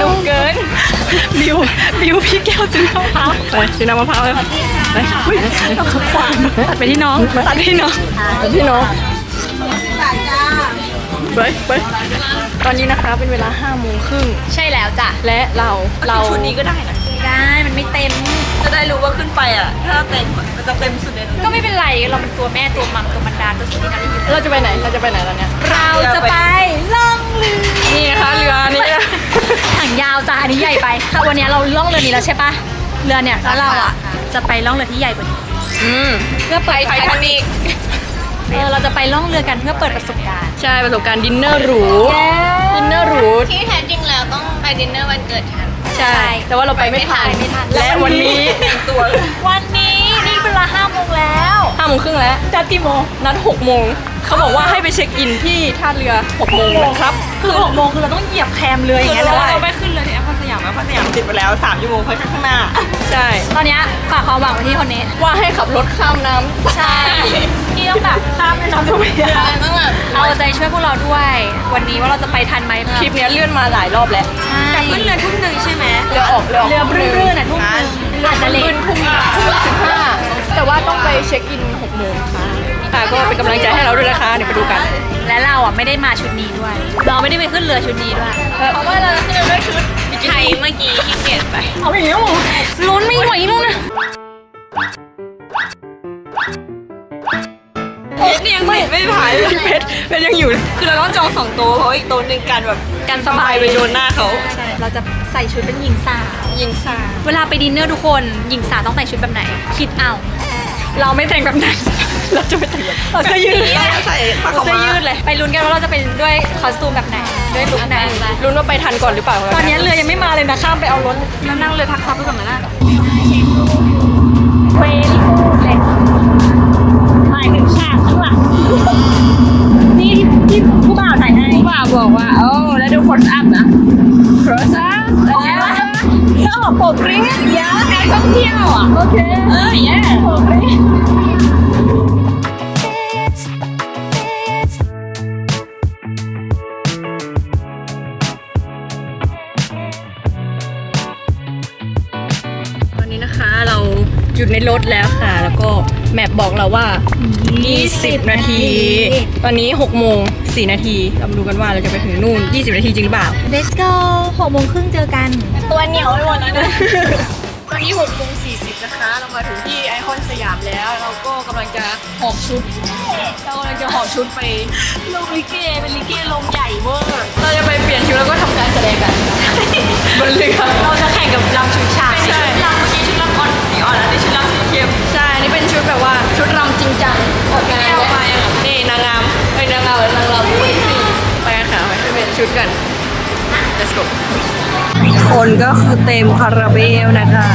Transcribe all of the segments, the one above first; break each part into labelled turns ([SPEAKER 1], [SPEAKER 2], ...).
[SPEAKER 1] นุกเกิน บิว บิวพี่แก้วซื้อมะพร้าวไปซื้อน้ำมะพร้าวเลยไปอุ้ยต้องขับขวานตัดไปที่น้องตัดไปที่น้องตัดที่น้องไปไปตอนนี้นะคะเป็นเวลา5้าโมงครึ่ง
[SPEAKER 2] ใช่แล้วจ้ะ
[SPEAKER 1] และเราเรา
[SPEAKER 3] ชุดนี้ก็ได้นะ
[SPEAKER 2] ได้ มันไม่เต็ม
[SPEAKER 3] จะได้รู้ว่าขึ้นไปอะ ถ้าเต็มอะมันจะเต็มสุดเลย
[SPEAKER 2] ก็ไม่เป็นไร เราเป็นตัวแม่ตัวมัมตัวบรรดาตัวสุดที่นั่นอยู่
[SPEAKER 1] เราจะไปไหน เราจะไปไหนตอนเนี้ย
[SPEAKER 2] เราจะไปล่องเรือ
[SPEAKER 1] นี่นะคะเรือนี่นะ
[SPEAKER 2] ถังยาวจ้ะอันนี้ใหญ่ไปถ้าวันนี้เราล่องเรือนี้แล้วใช่ปะเรือเนี่ยแล้วเราอะจะไปล่องเรือที่ใหญ่กว่านี้
[SPEAKER 1] อืม
[SPEAKER 2] เพื่อเปิด
[SPEAKER 1] ไททานิก
[SPEAKER 2] เออเราจะไปล่องเรือกันเพื่อเปิดประสบการณ์
[SPEAKER 1] ใช่ประสบการณ์ดินเนอร์หรู ดินเนอร์หรู
[SPEAKER 4] ที่แท้จริงแล้วต้องไปดินเนอร์วันเกิดฉัน
[SPEAKER 1] ใช่ แต่ว่าเราไปไม่ทัน
[SPEAKER 2] ไปไม่ทัน
[SPEAKER 1] และวันนี้
[SPEAKER 3] ตัวเลย
[SPEAKER 2] วันนี้นี่เป็นเวลาห้าโมงแล้ว
[SPEAKER 1] ห้าโมงครึ่งแล้วจัดกี่โมงนัดหกโมง เขาบอกว่าให้ไปเช็คอินที่ท่าเรือหกโมงนะครับ
[SPEAKER 2] คือหกโมงคือเราต้องเหยียบแคมเรืออย่างเงี้ย
[SPEAKER 3] แล้
[SPEAKER 2] แล้วว
[SPEAKER 3] เรา
[SPEAKER 2] อะ
[SPEAKER 3] ไปขึ้นเลยที่แอร์พอร์ตสยามแอร์พอร์ตสยามติดไปแล้ว3ชั่วโมงค่อยข้างหน้า
[SPEAKER 1] ใช่
[SPEAKER 2] ตอนเนี้ยฝากความหวังไว้ที่คนนี้
[SPEAKER 1] ว่าให้ขับรถข้ามน้ำ
[SPEAKER 2] ใช่ที่ต้องแบบข้ามแม่น้ำเจ้าพระยา
[SPEAKER 4] ต้องแบบ
[SPEAKER 2] เอาใจช่วยพวกเราด้วย วันนี้ว่าเราจะไปทันไหม
[SPEAKER 1] คลิปเนี้ยเลื่อนมาหลายรอบแล้ว
[SPEAKER 2] ใช่
[SPEAKER 3] ขึ้นเรือทุ่มหนึ่งใช่ไหม
[SPEAKER 1] เรือออกเรือออก
[SPEAKER 2] เรือรื่นๆน่ะทุ่มนึงอาจจะเล็ก
[SPEAKER 1] ทุ่มทุ่มสิบห้าแต่ว่าต้องไปเช็คอินหกโมงค่ะ ค่ะก็เป็นกำลังใจให้เราด้วยนะคะเดี๋ยวไปดูกัน
[SPEAKER 2] และเราอะไม่ได้มาชุดนี้ด้วย เราไม่ได้ไปขึ้นเรือชุดนี้ด้วย
[SPEAKER 4] เพราะว่าเราขึ้นด้วยชุดไทยเมื่อกี้ขี้เกียจไป
[SPEAKER 1] เอาไปหิว
[SPEAKER 2] ลุ้นไม่ไหวลุ้นนะ
[SPEAKER 3] เพชรนี่ยังไม่ไม่ผ่านเลย
[SPEAKER 1] เพชรเพชรยังอยู่
[SPEAKER 3] คือเราต้องจองสองโต๊ะเพราะว่าอีกโต๊ะหนึ่งกันแบบ
[SPEAKER 2] กันสบาย
[SPEAKER 3] ไปโดนหน้าเขา
[SPEAKER 2] ใช่เราจะใส่ชุดเป็นหญิงสาว
[SPEAKER 3] ยิงซา
[SPEAKER 2] เวลาไปดินเนอร์ทุกคนหญิงสาวต้องแต่งชุดแบบไหน คิดเอา
[SPEAKER 1] เราไม่แต่งแบบนั้น เราจะไปแต่งแบบเราจะยืด
[SPEAKER 3] ใส่ผ้า
[SPEAKER 2] เสื้
[SPEAKER 3] ขาว
[SPEAKER 2] อ
[SPEAKER 3] ม้า
[SPEAKER 2] ยืดเลย ไปลุ้นกันว่าเราจะเป็นด้วยคอสตูมแบบไหน ด้วยลุคไหน
[SPEAKER 1] ลุ้นว่าไปทันก่อนหรือเปล่า
[SPEAKER 2] ตอนนี้เรือยังไม่มาเลยนะ ข้ามไปเอารถแล้วนั่งเรือพักพักไปก่อนนะเวลี่กูดเลยหมายถึงฉากข้างหลังนี่ที่ผู้บ่าวถ่ายให้
[SPEAKER 4] ป้าบอกว่า โอ้ แล้วดูโคสอัพนะ
[SPEAKER 2] โครซ่าแล้วก็โปกริ้งเยอะการท่องเที่ยวอะ โอเค
[SPEAKER 4] เออแย่
[SPEAKER 2] โปกริ้ง
[SPEAKER 1] รถแล้วค่ะ แล้วก็แมปบอกเราว่า 20 นาที ตอนนี้6โมง4นาทีเรามาดูกันว่าเราจะไปถึงนู่น 20 นาทีจริงหรือเปล่า
[SPEAKER 2] เลสโก้หกโมงครึ่งเจอกัน
[SPEAKER 4] ตัวเหนียวไปหมดแล้วนะ
[SPEAKER 1] ตอนนี้6โมง40นะคะ เรามาถึงที่ไอคอนสยามแล้ว เราก็กำลังจะหอบชุด เรากำลังจะหอบชุดไป
[SPEAKER 3] ลงลิเก เป็นลิเกลงใหญ่เวอร์
[SPEAKER 1] เราจะไปเปลี่ยนชุดแล้วก็ทำการแสดงกันบนเรือ
[SPEAKER 3] เราจะแข่งกับลำชุดฉาก
[SPEAKER 1] ใช่
[SPEAKER 3] นี่เป็
[SPEAKER 1] นชุดแบบว่าชุดรำจริงจังออกงาน
[SPEAKER 3] แก้วมายัง
[SPEAKER 1] นี่นางงามเอ้ยนางงามหรือนางรำคนที่สี่ไปกันค่ะไปเปลี่ยนชุดกัน let's go คนก็คือเต็มคาราเบลนะคะ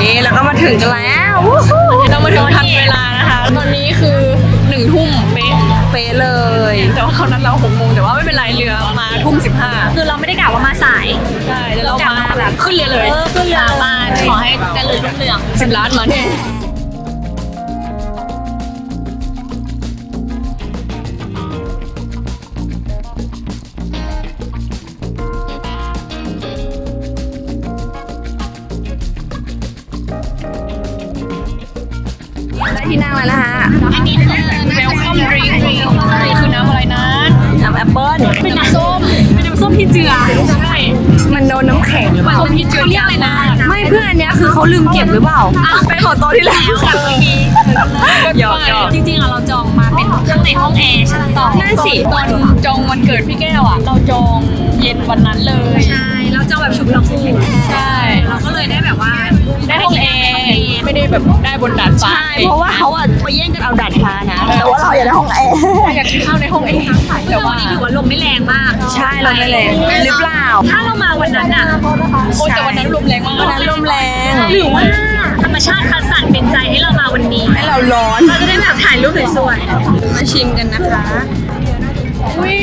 [SPEAKER 1] นี่แล้วก็มาถึงกันแล้ววู้ฮู้เรามาถึงทันเวลานะคะ ตอนนี้คือหนึ่งทุ่มเป๊ะเป๊ะเลย แต่ว่าเขานัดเราหกโมงแต่ว่าไม่เป็นไรเรือมาทุ่มสิบห้า
[SPEAKER 2] คือเราไม่ได้กะว่ามาสาย
[SPEAKER 1] ใช่แล้วเรา
[SPEAKER 2] กลับ
[SPEAKER 1] มา
[SPEAKER 2] มาแบบ
[SPEAKER 1] ขึ้นเรือเลย
[SPEAKER 2] เออขึ้นเรือ
[SPEAKER 4] บ้านขอให้เจริญรุ่งเรือง
[SPEAKER 1] สิบล้านมาเนี่ย
[SPEAKER 4] อันนี้คือ
[SPEAKER 1] เวลคัมดริงนี่คือน้ำอะไรนะ
[SPEAKER 3] น้ำแอปเปิ้ล
[SPEAKER 1] เป็นน้ำส้มเป็นน้ำส้มที่เจือใช่มันโดนน้ำแข็งหรือเปล่าส้มที่เจือเรียกอะไรนะ
[SPEAKER 3] ไม่เพื่อนอันเนี้ยคือเขาลืมเก็บหรือเปล่าไปขอโต๊ะที่แล้วหยอกหยอก
[SPEAKER 2] จริงๆอะเราจองมาเป็นข้างในห้องแอร์ชั้นสอง
[SPEAKER 1] นั่นสิตอนจองวันเกิดพี่แก้วอะเราจองเย็นวันนั้นเลย
[SPEAKER 2] ใช่เราจองแบบชุดละคู่
[SPEAKER 1] ใช่
[SPEAKER 2] เราก็เลยได้แบบว่า
[SPEAKER 1] ได้ห้องแอร์ ไม่ได้แบบได้บนดาดฟ้า
[SPEAKER 3] ใช่เพราะว่าเขาอะไปแย่งกันเอาดัดฟ้านะ แต่ว่าเราอยากได้ห้องแอร์
[SPEAKER 1] อยากกินข้าวในห้องแอร์
[SPEAKER 2] แต่
[SPEAKER 1] แต่
[SPEAKER 2] วั
[SPEAKER 1] ว่า
[SPEAKER 2] นนี้ถือว่าลมไม่แรงมาก
[SPEAKER 3] ใช่เราไม่เลยหรือเปล่า
[SPEAKER 2] ถ้าเรามาวันนั้นอะ
[SPEAKER 1] โอ้ยแต่วันนั้นลมแรงมาก
[SPEAKER 3] วันนั้นลมแรง
[SPEAKER 2] หรือว่าธรรมชาติคัดสรรเป็นใจให้เรามาวันนี้
[SPEAKER 3] ให้เราร้อน
[SPEAKER 2] เราจะได้แบบถ่ายรูปสวย
[SPEAKER 3] มาชิมกันนะคะ
[SPEAKER 1] อุ้ย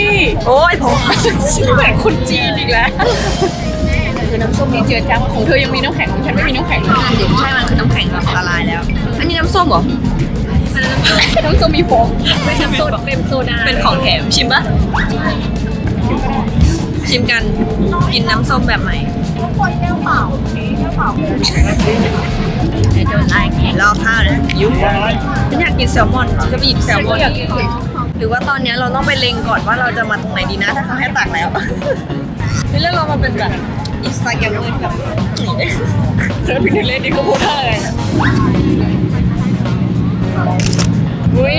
[SPEAKER 3] โอ้ยผม
[SPEAKER 1] ชื่อแบบคนจีนอีกแล้ว คือน้ำส้มนี่เจือจางของเธอยังมีน้ำแข็งของฉันไม่มีน้ำแข็ง
[SPEAKER 3] ใช่ มันคือน้ำแข็งแบบละลายแล้ว อันนี้น้ำส้มเหรอ
[SPEAKER 1] น้ำส้มมีฟอง
[SPEAKER 2] ๆเป็นน้ำโซดาเป็นโซดา
[SPEAKER 3] เป็นของแถมชิมปะชิมกันกินน้ำส้มแบบไหน
[SPEAKER 2] โดนไล่แขก
[SPEAKER 3] รอข้าวนะยุบฉันอยากกินแซลมอนจะไปหยิบแซลมอนหรือว่าตอนเนี้ยเราต้องไปเล็งก่อนว่าเราจะมาตรงไหนดีนะถ้าเขาให้ตักแล้วเฮ้ยแล้วเรามาเป็นแบบ อินสตาแกรมเลยแบบเจอพิกเล่นนี่เขาพูดท่าอะไรนะอุ้ย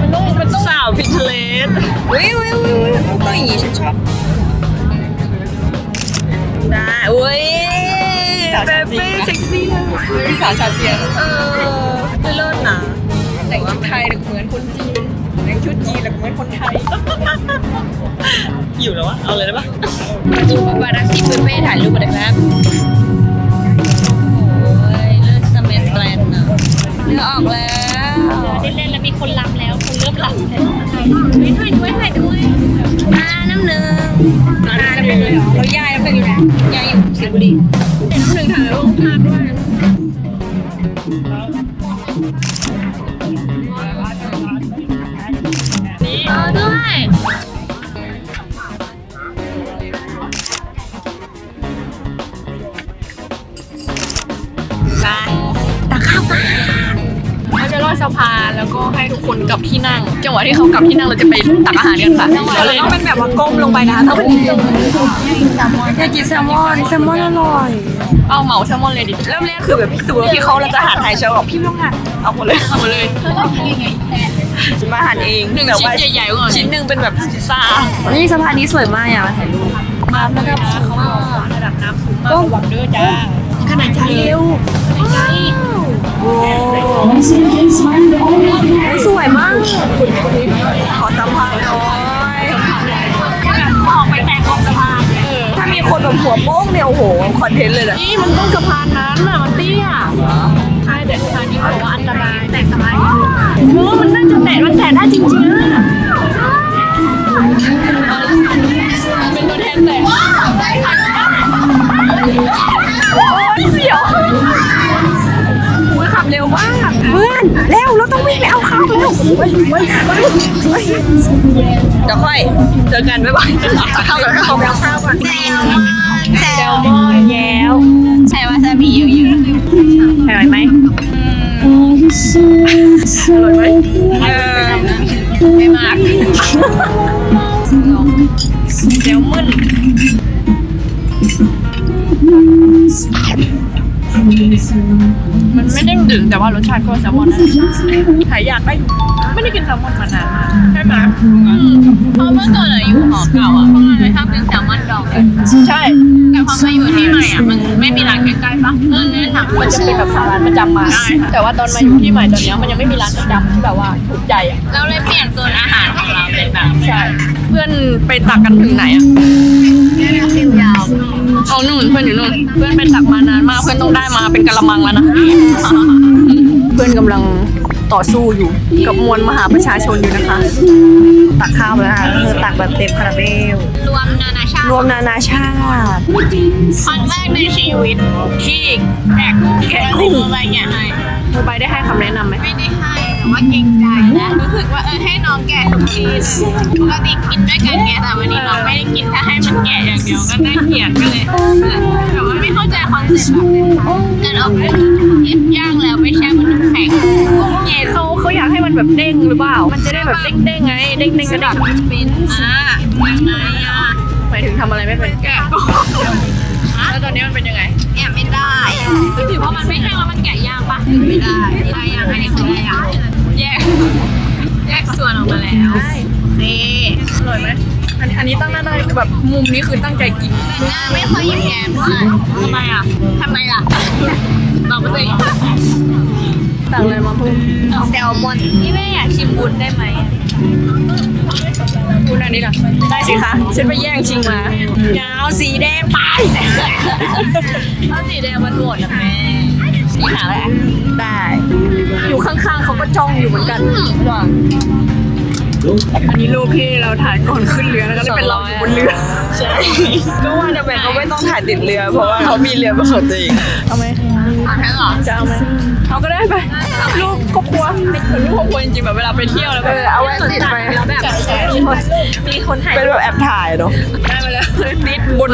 [SPEAKER 3] มันต้องมันต้องสาวพิกเลนอุ้ยอุ้ยอุ้ยต้องอย่างนี้ฉันชอบได้อุ้ยเปเป้เซ็กซี่อะพี่สาวชาวเจียนเออไม่เลิศนะแต่งชุดไทยเหมือนคนจีนแต่งชุดจีนเหมือนคนไทย อยู่แล้ววะ เอาเลยได้ปะมาดูปาปารัสซี่เปเป้ถ่ายรูปกันเลยครับโอ้ยเลือดสเมนแกลนนะเลือดออกแล้ว
[SPEAKER 2] ได้เล่นแล้วมีคนรำแล้ว คนเริ่มรำแล้วถ่ายด้วยถ่ายด้วย
[SPEAKER 3] อ่าน้ำหนึ่งอ่าน้ำหนึ่งเลยเหรอแล้วยายน้ำหนึ่งอยู่ไหนยายอยู่สิงห์บุรีน้ำหนึ่งถ่ายรูปภาพด้วย
[SPEAKER 2] เออด้วย
[SPEAKER 1] อดสะพานแล้วก็ให้ทุกคนกลับที่นั่ง จังหวะที่เขากลับที่นั่งเราจะไปตักอาหารกันค่ะ
[SPEAKER 3] เราต้องเป็นแบบว่าก้มลงไปนะคะต้องเป็นอยากกินแซลมอนแซลมอนอร่อย
[SPEAKER 1] เอาเหมาแซลมอนเลยดิ
[SPEAKER 3] เริ่มแรกคือแบบพี่ตู่พี่เขาเราจะหั่นไทยเชลบอกพี่ไม่ต้องหั่นเอาหมดเลย
[SPEAKER 1] เอามาเลย
[SPEAKER 3] ฉันมาหั่นเอง
[SPEAKER 1] หนึ่ง
[SPEAKER 3] แต่
[SPEAKER 1] ชิ้
[SPEAKER 3] ว่าน
[SPEAKER 1] ใหญ่ๆก่อน
[SPEAKER 3] ชิ้นหนึ่งเป็นแบบพิซซ่า
[SPEAKER 1] นี่สะพานนี้สวยมากอย่ามาถ่ายรูปมาระดับสูงมาก
[SPEAKER 3] ระดับน้ำสูงมากระวังเด้อจ้า
[SPEAKER 1] ขนาดใจเร็ว
[SPEAKER 3] โอ้สวยมาก ขอสัมผัสหน่อย
[SPEAKER 2] ออกไปแตกขอบสะพาน
[SPEAKER 3] ถ้ามีคนแบบหัวโป้งเนี่ยโอ้โหคอนเทนต์เลยนะ
[SPEAKER 1] นี่มันต้องสะพานนั้นน่ะมันเตี้ย
[SPEAKER 2] ใช่แต่สะพานนี้บอกว่าอันตรายแตกสะพานเออมันน่าจะแตกมันแตกได้จริงๆนะ
[SPEAKER 1] เป็นตัวแทนแต่
[SPEAKER 3] เเพื่อนเร็วเราต้องวิ่งไปเอาข้าวเร็วเดี๋ยวค่อยเจอกันบ๊ายบายเข้าก่อนข้าก่อนข้าวก่อน
[SPEAKER 2] แซลมอนแย้ว
[SPEAKER 4] ใส่วาซาบิเยอะ
[SPEAKER 3] อร่อยไหมอร่อยไหม
[SPEAKER 4] ไม่มาก
[SPEAKER 3] เดี๋ยวมึน
[SPEAKER 1] มันไม่เด้งดึงแต่ว่ารสชาติก็แซลมอนนะหายอยากได้ไม่ได้กินแซลมอนมานานมากใช่ไหม
[SPEAKER 4] เพราะเมื่อก่อนอะอยู่หอเก่าอะพวกเราเลยชอบกินแซลมอนดองกัน
[SPEAKER 1] ใช่
[SPEAKER 4] แต่พอมาอยู่ที่ใหม่อะมันไม่มีร้านใกล้ๆปะเออเนี่ยถาม
[SPEAKER 1] มันจะเป็นแบบร้านประจำมา แต่ว่าตอนมาอยู่ที่ใหม่ตอนเนี้ยมันยังไม่มีร้านประจำที่แบบว่าถูกใจอะ
[SPEAKER 4] เราเลยเปลี่ยนโซนอาหารของเราเป็นแบบ
[SPEAKER 1] ใช่ เพื่อนไปตักกันถึงไหนอะ
[SPEAKER 4] คิวยาว
[SPEAKER 1] เอานู่นเพื่อนอยู่นู่น เพื่อนไปตักมานานมาก เพื่อนต้องได้มาเป็นกะละมังแล้วนะ เพื่อนกำลังต่อสู้อยู่กับมวลมหาประชาชนอยู่นะคะ
[SPEAKER 3] ตักข้าวแล้วค่ะคือตักแบบเต็มคาราเบล
[SPEAKER 4] รวมนานาชาติ
[SPEAKER 3] รวมนานาชาติ
[SPEAKER 4] ครั้งแรกในชีวิตที่แกะกุ้งแกะกุ้งอะไรเงี้ยให้
[SPEAKER 1] เธอไปได้ให้คำแนะนำไหม
[SPEAKER 4] ไม่ได้ให้แต่ว่าเกรง กะทุกทีเลยปกติกินด้วยกันไงแต่วันนี้น้องไม่ได้กินถ้าให้มันแกะอย่างเดียวก็น่าเกลียดก็เลยแต่ว่าไม่เข้าใจคอนเซ็ปต์แบบนั้นเอาไปย่างแล้วไปแช่บนน้ำแข็ง
[SPEAKER 1] เย่เขาเขาอยากให้มันแบบเด้งหรือเปล่า มันจะได้แบบเด้งๆไงเด้งๆกระดับ
[SPEAKER 4] เป็นอะยังไงอะ
[SPEAKER 1] หมายถึงทำอะไรไม่เป็นแกะแล้วตอนนี้มันเป็นยังไง
[SPEAKER 4] แกะไม่ได้ก็ถือว่ามันไม่แห้งแล้วมันแกะยากปะไม่ได้ได้ยังอันนี้คือได้ยังแยกแย แล้วนี่
[SPEAKER 1] อร่อยไหมอันอันนี้ตั้งหน้าได้แบบมุมนี้คือตั้งใจกิน
[SPEAKER 4] แต่หน้าไม่ค่อยยิ้มแย้มเท่าไหร่ทำไมอะทำไมล่ะบอกมาสิ
[SPEAKER 1] ต่างอะไรมาเพิ่ม
[SPEAKER 4] แซลมอนนี่แม่อยากชิมบุญได้ไหม
[SPEAKER 1] คุณอันนี้ล่ะได้สิคะฉันไปแย่งชิงมาเงาสีแดงไป
[SPEAKER 4] ถ้าสีแดงมันหมดนะแม่
[SPEAKER 1] สีขาวแหละได้ อยู่ข้างๆเขาก็จ้องอยู่เหมือนกันว่าง อันนี้รูปที่เราถ่ายก่อนขึ้นเรือแล้วก็เป็นเราอยู่บนเรือ
[SPEAKER 3] ใช่ ก็ว่าทำไมเขาไม่ต้องถ่ายติดเรือ เพราะว่าเขามีเรือเป็นของตัวเอง
[SPEAKER 1] เอาไหม
[SPEAKER 4] อะทั้งเหรอ
[SPEAKER 1] จะเอาไหมเอาก็ได้ไปรูปครอบครัวเป็นรูปครอบครัวจริงๆแบบเวลาไปเที่ยวแล้วก็
[SPEAKER 3] เออเอาไว้ติดไป
[SPEAKER 1] แบบ
[SPEAKER 2] มีคนถ่าย
[SPEAKER 3] เป็นแบบแอบถ่ายเนาะ
[SPEAKER 1] ได้มาแล้วนิด
[SPEAKER 3] บน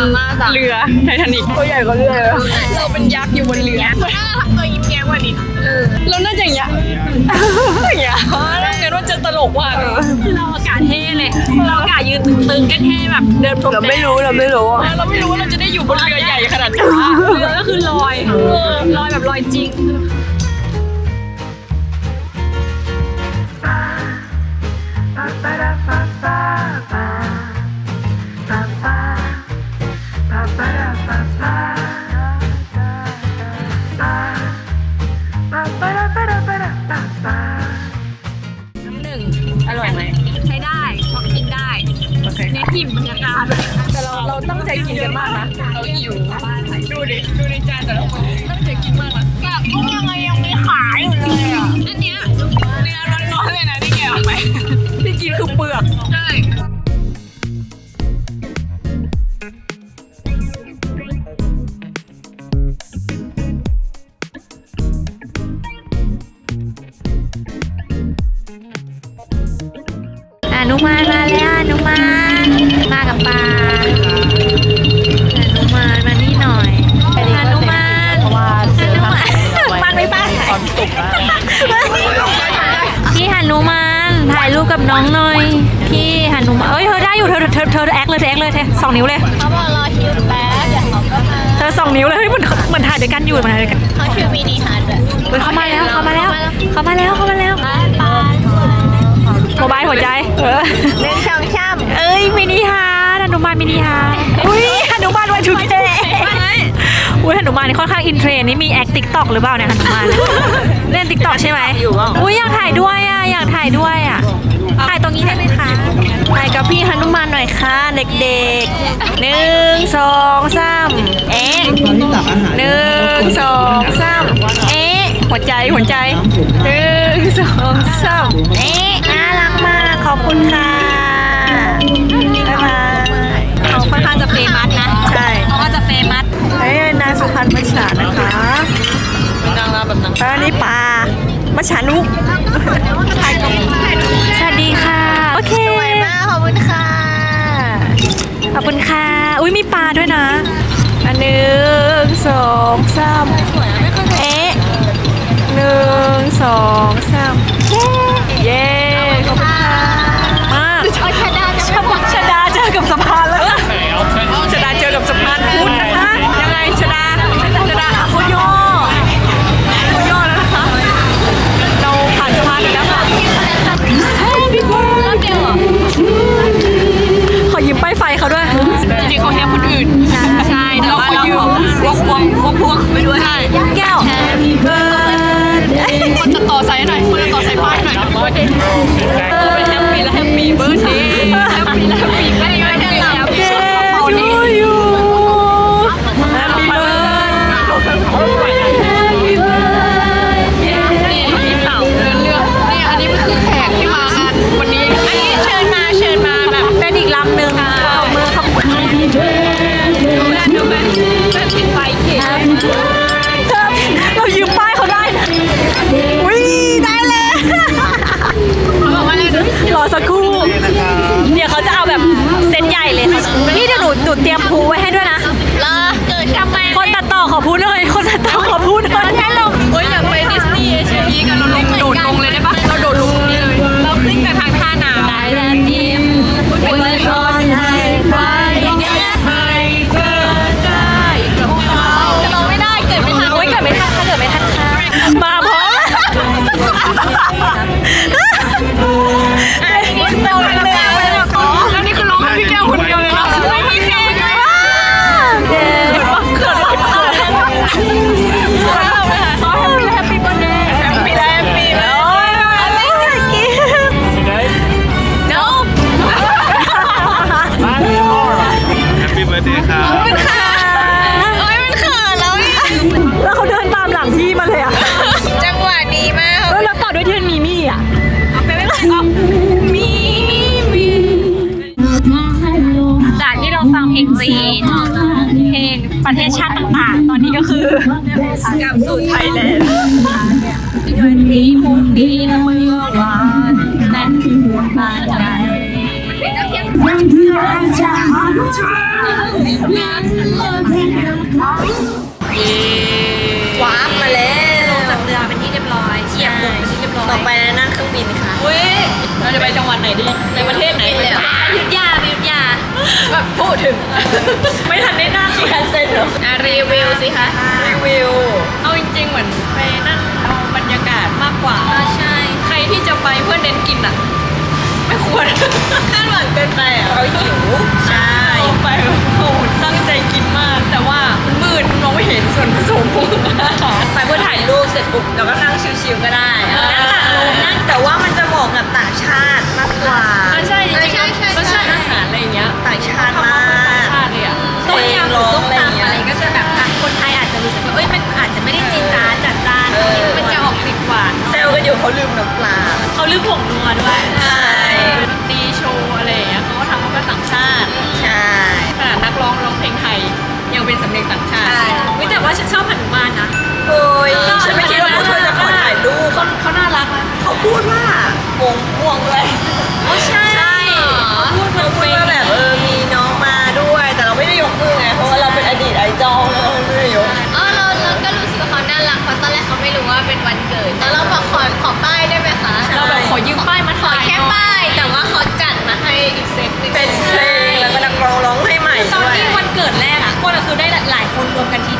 [SPEAKER 1] เรือไททานิก
[SPEAKER 3] ตัวใหญ่ก็เรื่อย
[SPEAKER 1] เราเป็นยักษ์อยู่บนเรือ
[SPEAKER 4] คนน่าทำตัวยิ้มแย้มกว่านี้
[SPEAKER 1] เราน่าจะอย่างเงี้ยอย่างเงี้ยถ้างั้นว่าจะตลกว่ะ
[SPEAKER 2] คือเราอากาศเท่เลยเราอากาศยืนตึงๆก็เท่แบบเดินพรม
[SPEAKER 3] เรา
[SPEAKER 2] แด
[SPEAKER 3] ไม่
[SPEAKER 2] ง
[SPEAKER 3] รู้เราไม่รู้
[SPEAKER 1] เราไม่รู้ว่าเราจะได้อยู่บนเรือใหญ่ขนาดนี้
[SPEAKER 2] เรือก็คือลอยเออลอยแบบลอยจริง อิ่มบรรยากาศ
[SPEAKER 1] แต่เราเราตั้งใจกินกันมากนะ เราหิวดูดิดูในจานแต่ละคน
[SPEAKER 4] อยู่เธ
[SPEAKER 2] อเธอเธอแอคเลยเธอแอคเลยเธอสองนิ้วเลย
[SPEAKER 4] เขาบอกรอคิวแป๊บเดี๋ยวเขาก็มา
[SPEAKER 2] เธอสองนิ้วเลยเฮ้ยเหมือนเหมือนถ่ายด้วยกันอยู่เหมือนถ่ายด้วยกัน
[SPEAKER 4] เขาชื่อมินิฮาร์ด
[SPEAKER 2] เฮ้ยเข้ามาแล้วเข้ามาแล้วเข้ามาแล้วเข้ามาแล้ว
[SPEAKER 4] ปลาปลา
[SPEAKER 2] โมบายหัวใจเออ
[SPEAKER 4] หนึ่งสองสาม
[SPEAKER 2] เอ้ยมินิฮาร์ดหนุมานมินิฮาร์ดอุ้ยหนุมานวันชุดเท อุ้ยหนุมานนี่ค่อนข้างอินเทรนด์นี่มีแอคติ๊กต็อกหรือเปล่าเนี่ยหนุมานเล่นติ๊กต็อกใช่ไหมอุ้ยอยากถ่ายด้วยอะอยากถ่ายด้วยอะถ่ายตรงนี้ได้ไหมคะถ่ายกับพี่หนุมานหน่อยค่ะเด็กๆหนึ่งสองสามเอ๊ะหนึ่งสองสามเอ๊ะหัวใจหัวใจหนึ่งสองสามเอ๊ะน่ารักมากขอบคุณค่ะ สุ
[SPEAKER 3] พรรณมัชฉานะคะ
[SPEAKER 1] นางรำแบบนั้น
[SPEAKER 3] อันนี้ปลามัชฉานุก
[SPEAKER 2] สวัสดีค่ะ โอเค
[SPEAKER 4] สวยมากขอบคุณค่ะ
[SPEAKER 2] ขอบคุณค่ะ อุ้ยมีปลาด้วยนะ
[SPEAKER 3] อันหนึ่งสองสามเอ๊ะหนึ่งสองสาม คนจะ
[SPEAKER 2] ต่
[SPEAKER 1] อสายหน่อยคนจะต่อสายป้ายหน่อยว่าเด็กเออเป็นแฮปปี้และแฮปปี้เบิร์ดเดย์ คว้า
[SPEAKER 2] มาเลิจับเขาว
[SPEAKER 1] ร์
[SPEAKER 2] มา
[SPEAKER 1] แล้วลง
[SPEAKER 4] จาก
[SPEAKER 3] เรือเป็
[SPEAKER 2] น
[SPEAKER 1] ที่
[SPEAKER 2] เรียบร้อยเหยียงบนเป็นที่เรียบร้อย
[SPEAKER 3] ต่อไปนั่งเครื่องบินค่ะ
[SPEAKER 1] เว้ยเราจะไปจังหวัดไหนดี ในประเทศไหนเลย
[SPEAKER 2] ยุทยาไปยุทยา
[SPEAKER 1] แบบพูดถึง ไม่ทันได้นั่งแคนเซ็นหรอ
[SPEAKER 4] อะรีวิวสิคะ
[SPEAKER 1] รีวิว เอาจริงๆเหมือนไปนั่งเอาบรรยากาศมากกว่า
[SPEAKER 2] ใช่
[SPEAKER 1] ใครที่จะไปเพื่อเน้นกินอะ ไม่ควร คาดหวังเกินไปอะเขาหิวใช่ลงไป
[SPEAKER 3] คง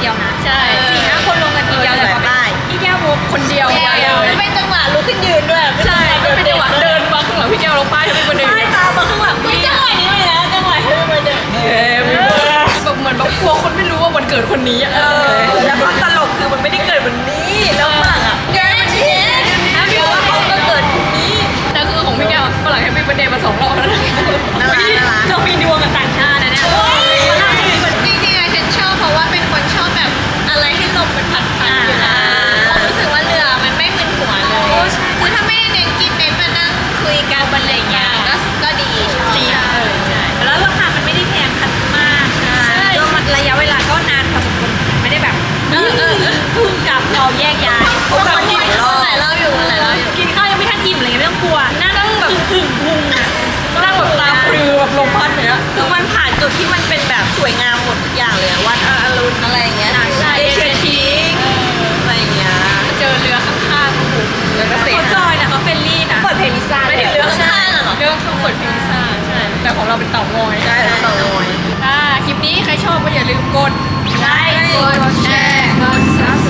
[SPEAKER 3] ียวนะ
[SPEAKER 1] ใช่สี่ห้า
[SPEAKER 2] คน
[SPEAKER 3] ล
[SPEAKER 2] ง
[SPEAKER 1] กันทีเดี
[SPEAKER 3] ยวแต่ว่า
[SPEAKER 4] พี่แก้ววค
[SPEAKER 1] น
[SPEAKER 4] เดี
[SPEAKER 3] ย
[SPEAKER 2] วแล้ว
[SPEAKER 1] ไม่
[SPEAKER 4] จังหวะลุกขึ้นยืนด้วย
[SPEAKER 1] ใช่ไม่เป็นจังหวะเดินมาข้างหลังพี่แก้วลงป้ายเป็นคนเดิน
[SPEAKER 2] ป้ายตามมาข้างหลังพี่
[SPEAKER 4] จังหวะนี้เลยนะจังหวะที่เป็นคน
[SPEAKER 1] เดินแบบเหมือนแบบกลัวคนไม่รู้ว่าวันเกิดคนนี้
[SPEAKER 3] เออ ข
[SPEAKER 1] องเรา
[SPEAKER 2] เป็
[SPEAKER 4] นเต่า
[SPEAKER 1] ง
[SPEAKER 3] อยได้เต่า
[SPEAKER 1] งอย
[SPEAKER 3] อ่า
[SPEAKER 1] คลิปนี้ใครชอบก็อย่าลืมกด
[SPEAKER 2] ไลค์
[SPEAKER 1] กดแชร์กด
[SPEAKER 4] ซับ